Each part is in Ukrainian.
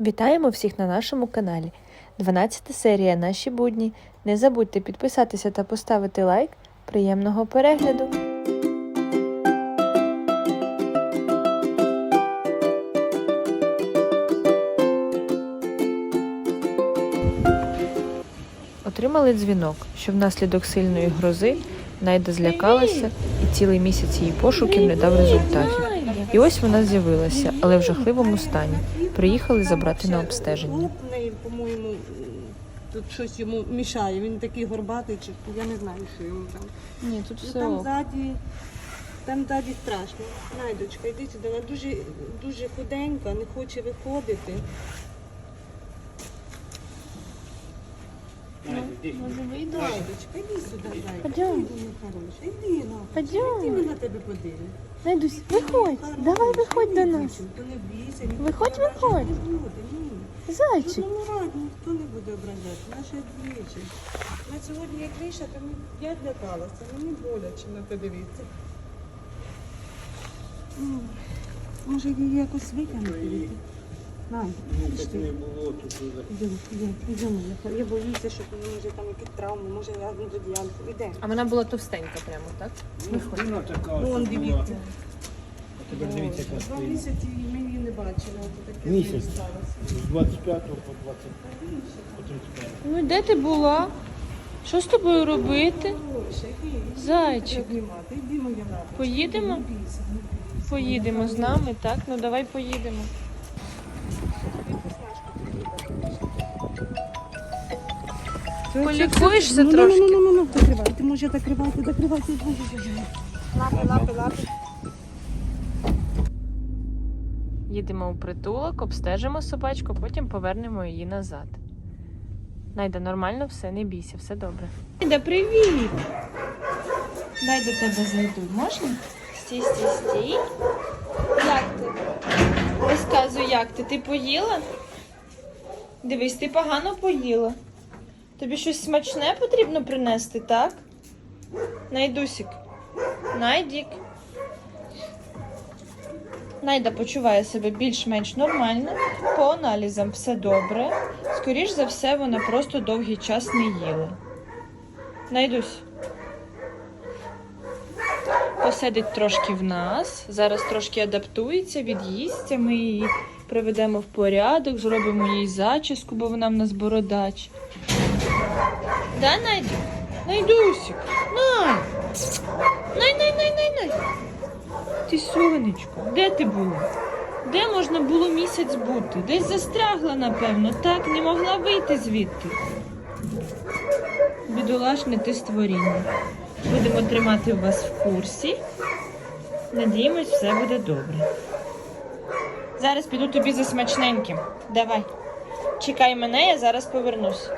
Вітаємо всіх на нашому каналі. 12 серія Наші будні. Не забудьте підписатися та поставити лайк. Приємного перегляду! Отримали дзвінок, що внаслідок сильної грози Найда злякалася і цілий місяць її пошуків не дав результатів. І ось вона з'явилася, але в жахливому стані. Приїхали забрати на обстеження. По-моєму, тут щось йому мішає. Він такий горбатий, чи я не знаю, що йому там. Ні, тут все. там ззаді, там ззаді страшно. Найдочка, йди сюди. Вона дуже, дуже худенька, не хоче виходити. Може йди сюди, зайка. Пойдем. Іди, хороша. Іди. Пойдем. Іди, тебе подивимось. Давай виходь до нас. Не бійся, Виходь, виходь. Зайчик. Ну, раді, ніхто не буде ображати. Наша двічі. На сьогодні як Гриша, то ми- я злякалася, мені боляче на те дивитися. Може її якось витягнути? Йдемо, йдемо, йдемо. Я- боюся, що вона може там якісь травми, може я до діяльку. Іде. А вона була товстенька прямо, так? Вона така Ну, он була. дивіться. А тепер дивіться, яка Два стоїть. місяці ми її не бачили. От таке Місяць. сталося. З 25 по 20, по 35. Ну де ти була? Що з тобою робити? Зайчик. Обнімати. Іди, моя лапочка. Поїдемо? Не бійся, не бійся. Поїдемо з нами, так? Ну давай поїдемо. Полікуєшся Ну, трошки? Ну, ну, ну, ну, закривай. Ти може закривати, закривати. Лапи, лапи, лапи. Їдемо у притулок, обстежимо собачку, потім повернемо її назад. Найда, нормально все, не бійся, все добре. Найда, привіт! Дай до тебе зайду, можна? Стій, стій, стій. Як ти? Розказуй, як ти? Ти поїла? Дивись, ти погано поїла. Тобі щось смачне потрібно принести, так? Найдусік. Найдік. Найда почуває себе більш-менш нормально, по аналізам все добре. Скоріш за все, вона просто довгий час не їла. Найдусь. Посидить трошки в нас, зараз трошки адаптується, від'їсться, ми її приведемо в порядок, зробимо їй зачіску, бо вона в нас бородач. Да, Найду? Найдусик, най! Най, най, най, най, най. Ти сонечко, де ти була? Де можна було місяць бути? Десь застрягла, напевно, так, не могла вийти звідти. Бідолашне ти створіння. Будемо тримати вас в курсі. Надіємось, все буде добре. Зараз піду тобі за смачненьким. Давай. Чекай мене, я зараз повернусь.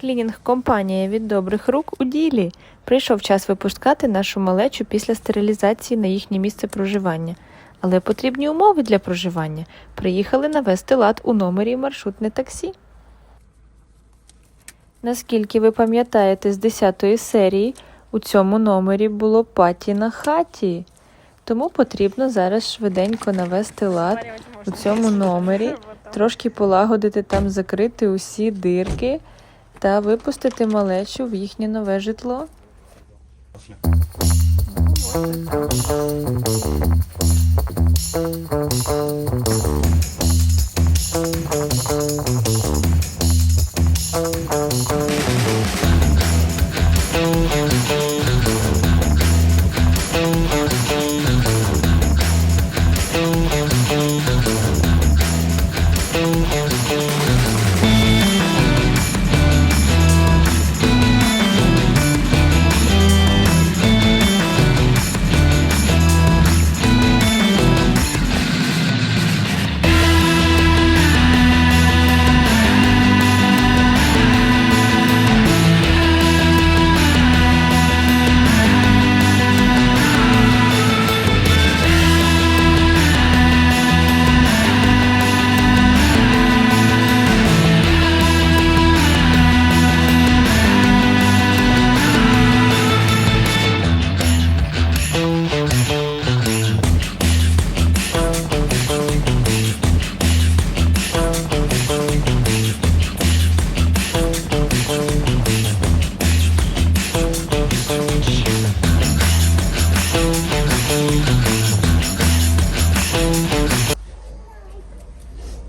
Клінінг-компанія від добрих рук у ділі. Прийшов час випускати нашу малечу після стерилізації на їхнє місце проживання. Але потрібні умови для проживання. Приїхали навести лад у номері маршрутне таксі. Наскільки ви пам'ятаєте з 10 серії, у цьому номері було паті на хаті. Тому потрібно зараз швиденько навести лад у цьому номері, трошки полагодити там, закрити усі дирки та випустити малечу в їхнє нове житло. Thank.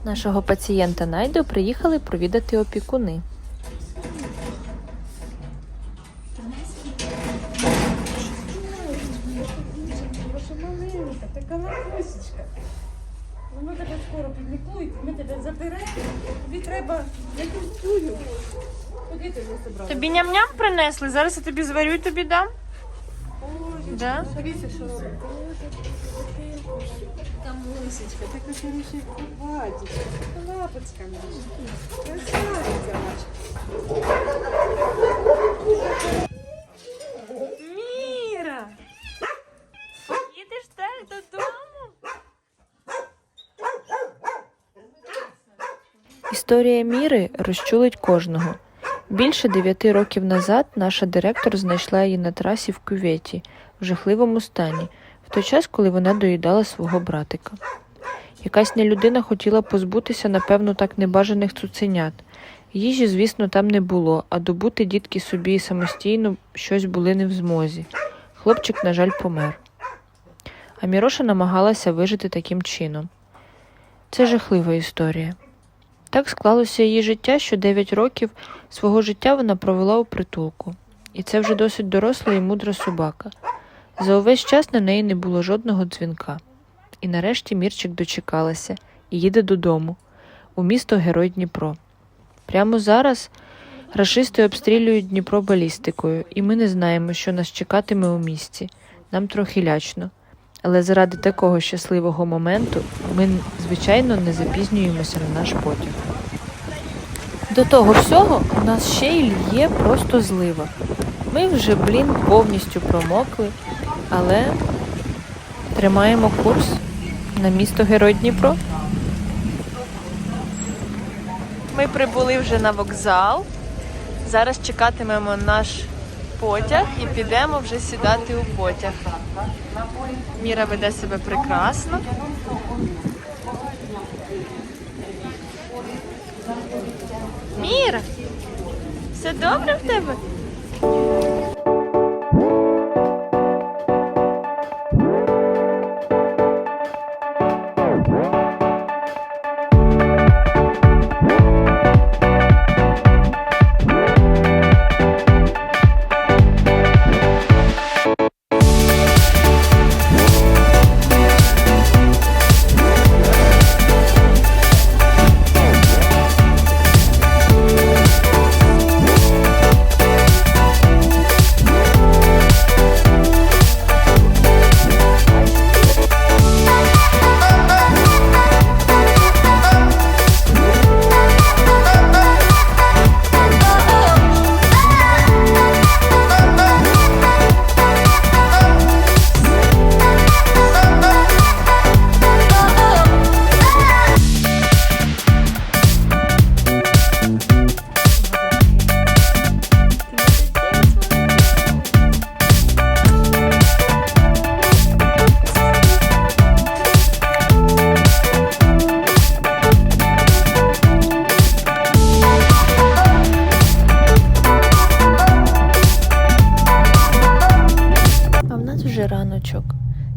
Нашого пацієнта Найду приїхали провідати опікуни. Така. Воно тебе скоро підлікують, ми тебе заберемо. Тобі треба. Куди ти? Тобі ням-ням принесли, зараз я тобі зварю і тобі дам. Боже, Да? що робить. Там лисичка, така хороша батечка, лапочка наша. Красавиця наша. Міра! Їдеш теж додому? Історія Міри розчулить кожного. Більше дев'яти років назад наша директор знайшла її на трасі в кюветі в жахливому стані, той час, коли вона доїдала свого братика. Якась нелюдина хотіла позбутися, напевно, так небажаних цуценят. Їжі, звісно, там не було, а добути дітки собі самостійно щось були не в змозі. Хлопчик, на жаль, помер. А Міроша намагалася вижити таким чином. Це жахлива історія. Так склалося її життя, що 9 років свого життя вона провела у притулку. І це вже досить доросла і мудра собака. За увесь час на неї не було жодного дзвінка. І нарешті Мірчик дочекалася і їде додому, у місто Герой Дніпро. Прямо зараз рашисти обстрілюють Дніпро балістикою, і ми не знаємо, що нас чекатиме у місті. Нам трохи лячно. Але заради такого щасливого моменту ми, звичайно, не запізнюємося на наш потяг. До того всього у нас ще й лє просто злива. Ми вже, блін, повністю промокли, але тримаємо курс на місто Герой Дніпро. Ми прибули вже на вокзал. Зараз чекатимемо наш потяг і підемо вже сідати у потяг. Міра веде себе прекрасно. Міра, все добре в тебе?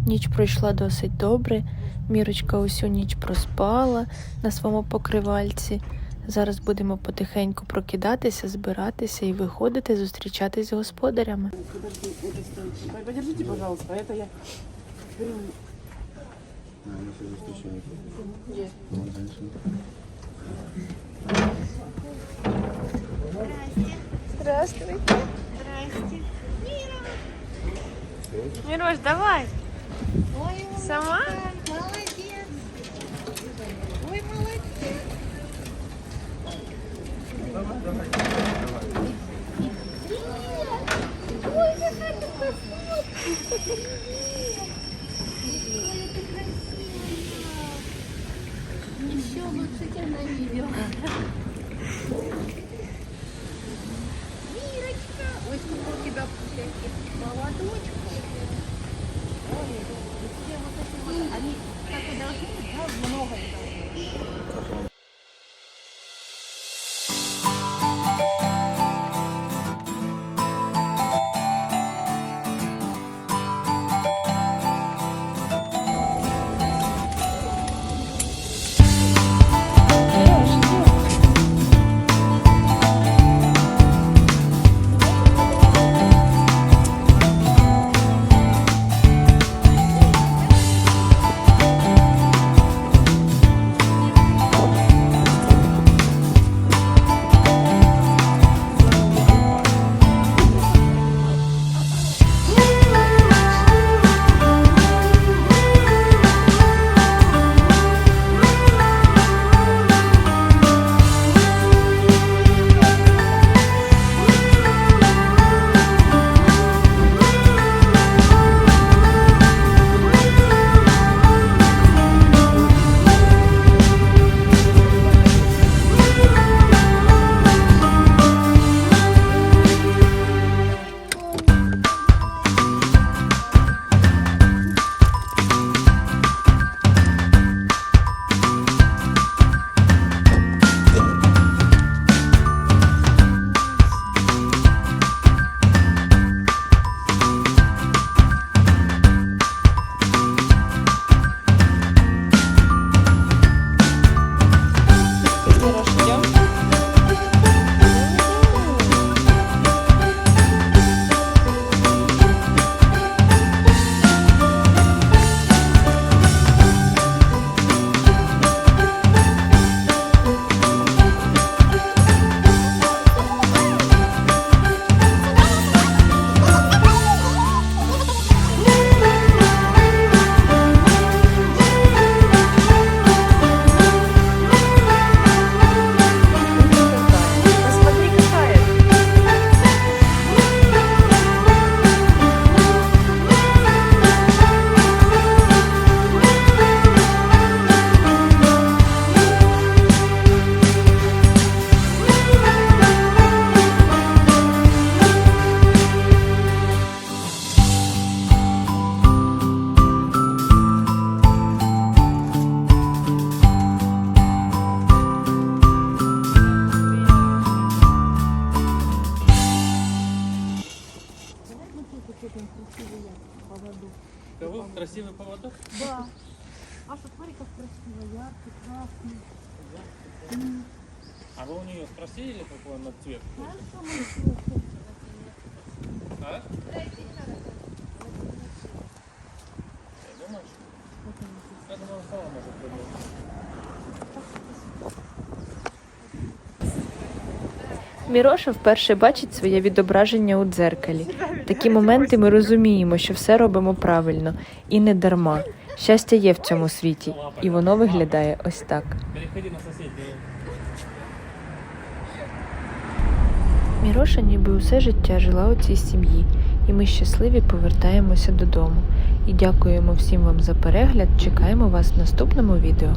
Ніч пройшла досить добре. Мірочка усю ніч проспала на своєму покривальці. Зараз будемо потихеньку прокидатися, збиратися і виходити зустрічатись з господарями. Подержите, пожалуйста, это я беру. Здравствуй. Мирош, давай. Ой, Сама? молодец. Ой, молодец. Ой, какая ты красотка. Еще лучше тебя на видео. А вы у нее спросили, какой она цвет? А? Міроша вперше бачить своє відображення у дзеркалі. Такі моменти ми розуміємо, що все робимо правильно і не дарма. Щастя є в цьому світі, і воно виглядає ось так. Міроша ніби усе життя жила у цій сім'ї, і ми щасливі повертаємося додому. І дякуємо всім вам за перегляд. Чекаємо вас в наступному відео.